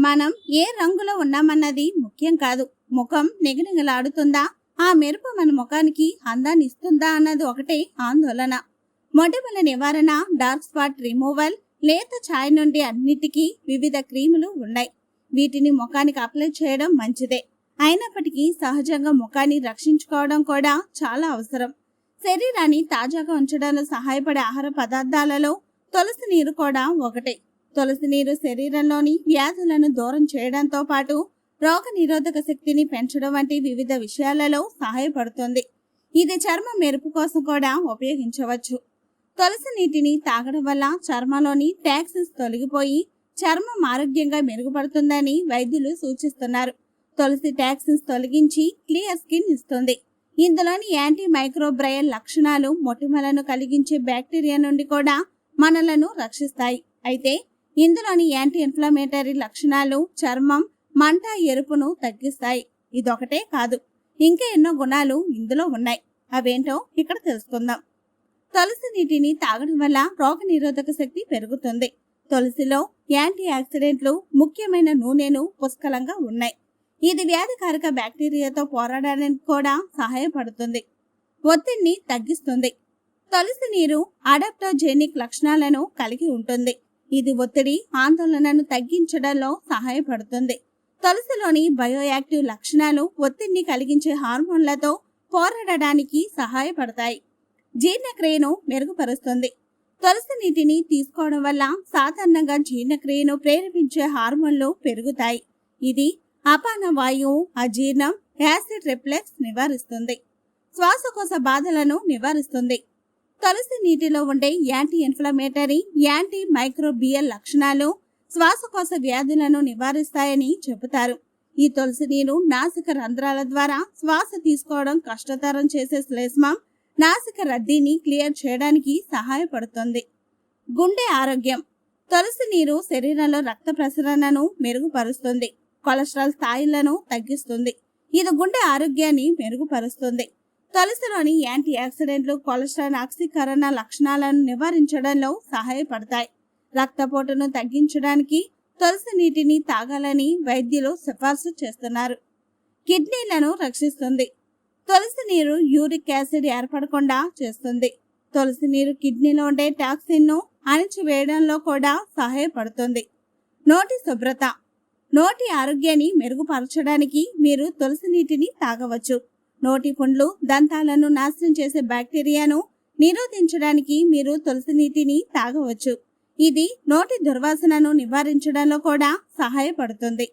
మనం ఏ రంగులో ఉన్నామన్నది ముఖ్యం కాదు. ముఖం నిగనిగలాడుతుందా? ఆ మెరుపు మన ముఖానికి అందాన్ని ఇస్తుందా అన్నది ఒకటే ఆందోళన. మొటిమల నివారణ డార్క్ స్పాట్ రిమూవల్ లేత ఛాయ్ నుండి అన్నిటికీ వివిధ క్రీములు ఉన్నాయి. వీటిని ముఖానికి అప్లై చేయడం మంచిదే. అయినప్పటికీ సహజంగా ముఖాన్ని రక్షించుకోవడం కూడా చాలా అవసరం. శరీరాన్ని తాజాగా ఉంచడంలో సహాయపడే ఆహార పదార్థాలలో తులసి నీరు కూడా ఒకటే. తులసి నీరు శరీరంలోని వ్యాధులను దూరం చేయడంతో పాటు రోగ నిరోధక శక్తిని పెంచడం వంటి వివిధ విషయాలలో సహాయపడుతుంది. ఇది చర్మం మెరుపు కోసం కూడా ఉపయోగించవచ్చు. తులసి నీటిని తాగడం వల్ల చర్మంలోని టాక్సిన్స్ తొలగిపోయి చర్మం ఆరోగ్యంగా మెరుగుపడుతుందని వైద్యులు సూచిస్తున్నారు. తులసి టాక్సిన్స్ తొలగించి క్లియర్ స్కిన్ ఇస్తుంది. ఇందులోని యాంటీ మైక్రోబ్రయల్ లక్షణాలు మొటిమలను కలిగించే బ్యాక్టీరియా నుండి కూడా మనలను రక్షిస్తాయి. అయితే ఇందులోని యాంటీ ఇన్ఫ్లమేటరీ లక్షణాలు చర్మం మంట ఎరుపును తగ్గిస్తాయి. ఇదొకటే కాదు ఇంకా ఎన్నో గుణాలు ఇందులో ఉన్నాయి. అవేంటో ఇక్కడ తెలుసుకుందాం. తులసి నీటిని తాగడం వల్ల రోగ నిరోధక శక్తి పెరుగుతుంది. తులసిలో యాంటీ ఆక్సిడెంట్లు ముఖ్యమైన నూనెను పుష్కలంగా ఉన్నాయి. ఇది వ్యాధికారక బ్యాక్టీరియాతో పోరాడడానికి కూడా సహాయపడుతుంది. ఒత్తిడిని తగ్గిస్తుంది. తులసి నీరు అడాప్టోజెనిక్ లక్షణాలను కలిగి ఉంటుంది. ఇది ఒత్తిడి ఆందోళనను తగ్గించడంలో సహాయపడుతుంది. తులసిలోని బయోయాక్టివ్ లక్షణాలు ఒత్తిడిని కలిగించే హార్మోన్లతో పోరాడడానికి సహాయపడతాయి. జీర్ణక్రియను మెరుగుపరుస్తుంది. తులసి నీటిని తీసుకోవడం వల్ల సాధారణంగా జీర్ణక్రియను ప్రేరేపించే హార్మోన్లు పెరుగుతాయి. ఇది అపాన వాయువు అజీర్ణం యాసిడ్ రిఫ్లెక్స్ నివారిస్తుంది. శ్వాసకోశ బాధలను నివారిస్తుంది. తులసి నీటిలో ఉండే యాంటీ ఇన్ఫ్లమేటరీ యాంటీ మైక్రోబియల్ లక్షణాలు శ్వాసకోశ వ్యాధులను నివారిస్తాయని చెబుతారు. ఈ తులసి నీరు నాసిక రంధ్రాల ద్వారా శ్వాస తీసుకోవడం కష్టతరం చేసే శ్లేష్మం నాసిక రద్దీని క్లియర్ చేయడానికి సహాయపడుతుంది. గుండె ఆరోగ్యం. తులసి నీరు శరీరంలో రక్త ప్రసరణను మెరుగుపరుస్తుంది. కొలెస్ట్రాల్ స్థాయిలను తగ్గిస్తుంది. ఇది గుండె ఆరోగ్యాన్ని మెరుగుపరుస్తుంది. తులసిలోని యాంటీ ఆక్సిడెంట్లు కొలెస్ట్రాల్ ఆక్సీకరణ లక్షణాలను నివారించడంలో సహాయపడతాయి. రక్తపోటును తగ్గించడానికి తులసి నీటిని తాగాలని వైద్యులు సిఫార్సు చేస్తున్నారు. కిడ్నీలను రక్షిస్తుంది. తులసి నీరు యూరిక్ యాసిడ్ ఏర్పడకుండా చేస్తుంది. తులసి నీరు కిడ్నీలో ఉండే టాక్సిన్ను అణిచివేయడంలో కూడా సహాయపడుతుంది. నోటి శుభ్రత. నోటి ఆరోగ్యాన్ని మెరుగుపరచడానికి మీరు తులసి నీటిని తాగవచ్చు. నోటి పుండ్లు దంతాలను నాశనం చేసే బ్యాక్టీరియాను నిరోధించడానికి మీరు తులసి నీటిని తాగవచ్చు. ఇది నోటి దుర్వాసనను నివారించడంలో కూడా సహాయపడుతుంది.